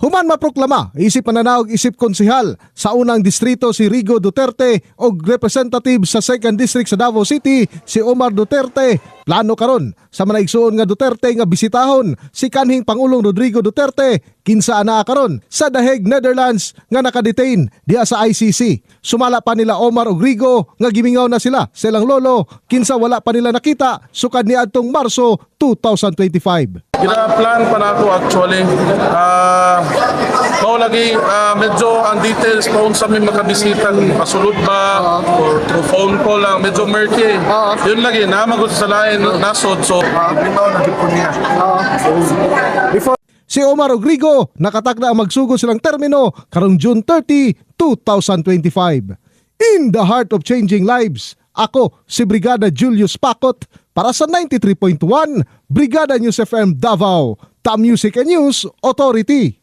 Human maproklama, isip mananaog isip konsihal sa unang distrito si Rigo Duterte o representative sa 2nd District sa Davao City si Omar Duterte. Plano karon sa manaigsuon nga Duterte nga bisitahon si kanhing Pangulong Rodrigo Duterte kinsa ana karon sa The Hague, Netherlands nga nakadetain diha sa ICC. Sumala pa nila Omar ug Rigo nga gimingaw na sila sa ilang lolo kinsa wala pa nila nakita sukad ni adtong Marso 2025. Gina-plan pa na ako actually. Ah, mao lagi ah, medyo ang details pa kung sa may makabisita pasulod ba or through phone call lang medyo murky. Yun lagi na magud sa lain nasod so Si Omar Ogrigo nakatakda ang magsugod silang termino karong June 30, 2025. In the heart of changing lives, ako si Brigada Julius Pakot para sa 93.1 Brigada News FM Davao, Ta Music and News Authority.